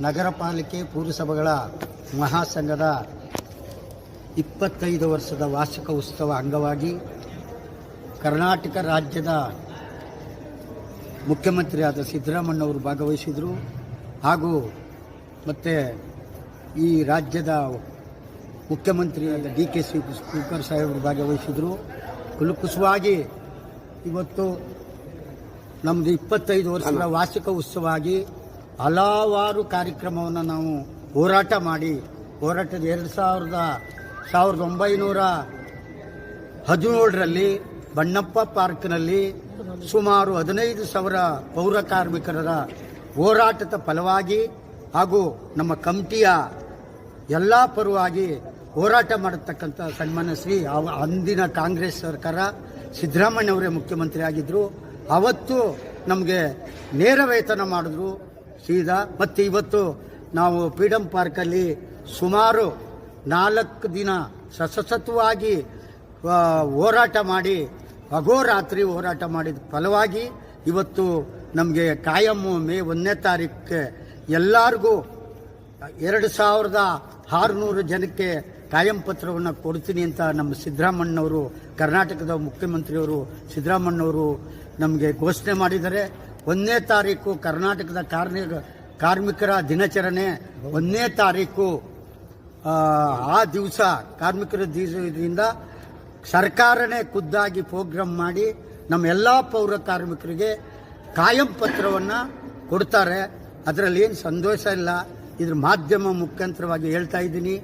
ನಗರ ಪಾಲಿಕೆ ಪುರಸಭೆಗಳ ಮಹಾಸಂಘದ ಇಪ್ಪತ್ತೈದು ವರ್ಷದ ವಾರ್ಷಿಕ ಉತ್ಸವ ಅಂಗವಾಗಿ ಕರ್ನಾಟಕ ರಾಜ್ಯದ ಮುಖ್ಯಮಂತ್ರಿಯಾದ ಸಿದ್ದರಾಮಣ್ಣವರು ಭಾಗವಹಿಸಿದರು. ಹಾಗೂ ಮತ್ತು ಈ ರಾಜ್ಯದ ಮುಖ್ಯಮಂತ್ರಿಯಾದ ಡಿ ಕೆ ಸಿ ಸ್ಪೀಕರ್ ಅವರು ಭಾಗವಹಿಸಿದರು. ಕುಲುಕುಸವಾಗಿ ಇವತ್ತು ನಮ್ಮದು ಇಪ್ಪತ್ತೈದು ವರ್ಷದ ವಾರ್ಷಿಕ ಉತ್ಸವ ಆಗಿ ಹಲವಾರು ಕಾರ್ಯಕ್ರಮವನ್ನು ನಾವು ಹೋರಾಟ ಮಾಡಿ, ಹೋರಾಟದ ಎರಡು ಸಾವಿರದ ಸಾವಿರದ ಒಂಬೈನೂರ ಹದಿನೇಳರಲ್ಲಿ ಬಣ್ಣಪ್ಪ ಪಾರ್ಕ್ನಲ್ಲಿ ಸುಮಾರು ಹದಿನೈದು ಸಾವಿರ ಪೌರ ಕಾರ್ಮಿಕರ ಹೋರಾಟದ ಫಲವಾಗಿ ಹಾಗೂ ನಮ್ಮ ಕಮಿಟಿಯ ಎಲ್ಲ ಪರವಾಗಿ ಹೋರಾಟ ಮಾಡತಕ್ಕಂಥ ಸನ್ಮಾನ್ಯ ಶ್ರೀ ಅಂದಿನ ಕಾಂಗ್ರೆಸ್ ಸರ್ಕಾರ ಸಿದ್ದರಾಮಯ್ಯವರೇ ಮುಖ್ಯಮಂತ್ರಿ ಆಗಿದ್ದರು ಅವತ್ತು ನಮಗೆ ನೇರ ವೇತನ ಮಾಡಿದ್ರು. ಸೀದಾ, ಮತ್ತು ಇವತ್ತು ನಾವು ಫ್ರೀಡಮ್ ಪಾರ್ಕಲ್ಲಿ ಸುಮಾರು ನಾಲ್ಕು ದಿನ ಸಸಸತ್ವವಾಗಿ ಹೋರಾಟ ಮಾಡಿ ಅಗೋರಾತ್ರಿ ಹೋರಾಟ ಮಾಡಿದ ಫಲವಾಗಿ ಇವತ್ತು ನಮಗೆ ಕಾಯಂ ಮೇ ಒಂದನೇ ತಾರೀಕಿಗೆ ಎಲ್ಲರಿಗೂ ಎರಡು ಸಾವಿರದ ಆರುನೂರು ಜನಕ್ಕೆ ಕಾಯಂ ಪತ್ರವನ್ನು ಕೊಡ್ತೀನಿ ಅಂತ ನಮ್ಮ ಸಿದ್ದರಾಮಣ್ಣವರು ಕರ್ನಾಟಕದ ಮುಖ್ಯಮಂತ್ರಿಯವರು ಸಿದ್ದರಾಮಣ್ಣವರು ನಮಗೆ ಘೋಷಣೆ ಮಾಡಿದ್ದಾರೆ. ಒಂದನೇ ತಾರೀಕು ಕರ್ನಾಟಕದ ಕಾರ್ಮಿಕ ಕಾರ್ಮಿಕರ ದಿನಾಚರಣೆ. ಒಂದನೇ ತಾರೀಕು ಆ, ದಿವಸ ಕಾರ್ಮಿಕರ ದಿವಸದಿಂದ ಸರ್ಕಾರನೇ ಖುದ್ದಾಗಿ ಪ್ರೋಗ್ರಾಮ್ ಮಾಡಿ ನಮ್ಮ ಎಲ್ಲ ಪೌರ ಕಾರ್ಮಿಕರಿಗೆ ಕಾಯಂ ಪತ್ರವನ್ನು ಕೊಡ್ತಾರೆ. ಅದರಲ್ಲಿ ಏನು ಸಂತೋಷ ಇಲ್ಲ. ಇದ್ರ ಮಾಧ್ಯಮ ಮುಖಾಂತರವಾಗಿ ಹೇಳ್ತಾ ಇದ್ದೀನಿ.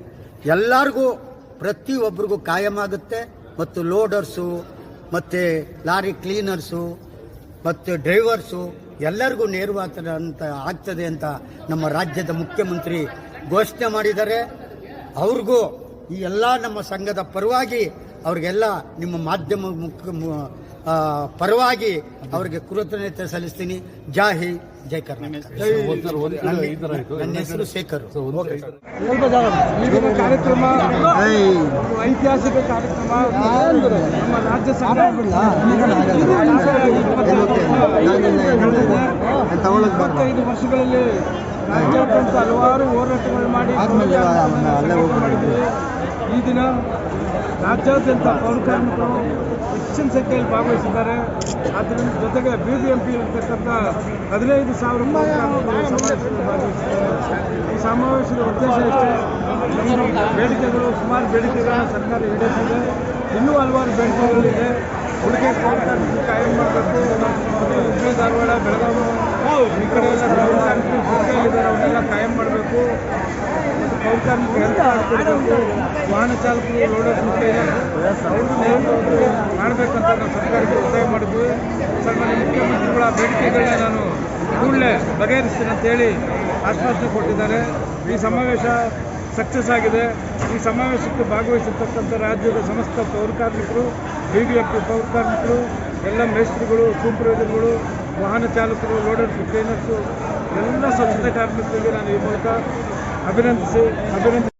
ಎಲ್ಲರಿಗೂ ಪ್ರತಿಯೊಬ್ಬರಿಗೂ ಕಾಯಂ ಆಗುತ್ತೆ. ಮತ್ತು ಲೋಡರ್ಸು ಮತ್ತು ಲಾರಿ ಕ್ಲೀನರ್ಸು ಮತ್ತು ಡ್ರೈವರ್ಸು ಎಲ್ಲರಿಗೂ ನೇರವಾದಂತ ಅಂತ ಆಗ್ತದೆ ಅಂತ ನಮ್ಮ ರಾಜ್ಯದ ಮುಖ್ಯಮಂತ್ರಿ ಘೋಷಣೆ ಮಾಡಿದ್ದಾರೆ. ಅವ್ರಿಗೂ ಈ ಎಲ್ಲ ನಮ್ಮ ಸಂಘದ ಪರವಾಗಿ ಅವ್ರಿಗೆಲ್ಲ ನಿಮ್ಮ ಮಾಧ್ಯಮ ಮುಖ್ಯ ಪರವಾಗಿ ಅವರಿಗೆ ಕೃತಜ್ಞತೆ ಸಲ್ಲಿಸ್ತೀನಿ. ಜೈ ಹಿಂದ್ ಜೈ ಕರ್ನಾಟಕ. ನನ್ನ- ನನ್ನ ಹೆಸರು ಶೇಖರ್. ಕಾರ್ಯಕ್ರಮ ಐತಿಹಾಸಿಕ ಕಾರ್ಯಕ್ರಮ ನಮ್ಮ ರಾಜ್ಯ ಇಪ್ಪತ್ತೈದು ವರ್ಷಗಳಲ್ಲಿ ರಾಜ್ಯಾದ್ಯಂತ ಹಲವಾರು ಹೋರಾಟಗಳು ಮಾಡಿ ಈ ದಿನ ರಾಜ್ಯಾದ್ಯಂತ ಪೌರ ಕಾರ್ಮಿಕರು ಹೆಚ್ಚಿನ ಸಂಖ್ಯೆಯಲ್ಲಿ ಭಾಗವಹಿಸಿದ್ದಾರೆ. ಅದರಿಂದ ಜೊತೆಗೆ ಬಿ ಬಿ ಎಂ ಪಿ ಇರ್ತಕ್ಕಂಥ ಹದಿನೈದು ಸಾವಿರ ಭಾಗವಹಿಸಿದ್ದಾರೆ. ಈ ಸಮಾವೇಶದ ಉದ್ದೇಶ ಎಷ್ಟು? ಬೇಡಿಕೆಗಳು, ಸುಮಾರು ಬೇಡಿಕೆಗಳನ್ನ ಸರ್ಕಾರ ಈಡೇರಿಸಿದೆ. ಇನ್ನೂ ಹಲವಾರು ಬೇಡಿಕೆಗಳಿದೆ. ಕಾರ್ಮಿಕರು ಕಾಯಂ ಮಾಡಬೇಕು. ಹುಬ್ಬಳ್ಳಿ ಧಾರವಾಡ, ಬೆಳಗಾವಿ, ಈ ಕಡೆ ಎಲ್ಲ ಅವನ್ನೆಲ್ಲ ಕಾಯಂ ಮಾಡಬೇಕು. ಮತ್ತು ಪೌರ ಕಾರ್ಮಿಕರು ಹೆಲ್ತ್ ವಾಹನ ಚಾಲಕರು ಲೋಡರ್ ಮಾಡಬೇಕಂತ ನಾವು ಸರ್ಕಾರಕ್ಕೆ ಒತ್ತಾಯ ಮಾಡಿದ್ವಿ. ಸನ್ಮಾನ್ಯ ಮುಖ್ಯಮಂತ್ರಿಗಳ ಬೇಡಿಕೆಗಳನ್ನ ನಾನು ಕೂಡಲೇ ಬಗೆಹರಿಸ್ತೀನಿ ಅಂತೇಳಿ ಆಶ್ವಾಸನೆ ಕೊಟ್ಟಿದ್ದಾರೆ. ಈ ಸಮಾವೇಶ ಸಕ್ಸಸ್ ಆಗಿದೆ. ಈ ಸಮಾವೇಶಕ್ಕೆ ಭಾಗವಹಿಸಿರ್ತಕ್ಕಂಥ ರಾಜ್ಯದ ಸಮಸ್ತ ಪೌರ ಕಾರ್ಮಿಕರು ಬಿ ಡಿ ಎಫ್ ಎಲ್ಲ ಮೇಸ್ತ್ರಿಗಳು, ಸೂಪರ್ವೈಸರ್ಗಳು, ವಾಹನ ಚಾಲಕರು ಲೋಡರ್ಸು ಟ್ರೈನರ್ಸು ಎಲ್ಲ ಸ್ವಚ್ಛತೆ ಕಾರ್ಮಿಕರಿಗೆ ನಾನು ಈ ಮೂಲಕ Adelante, adelante.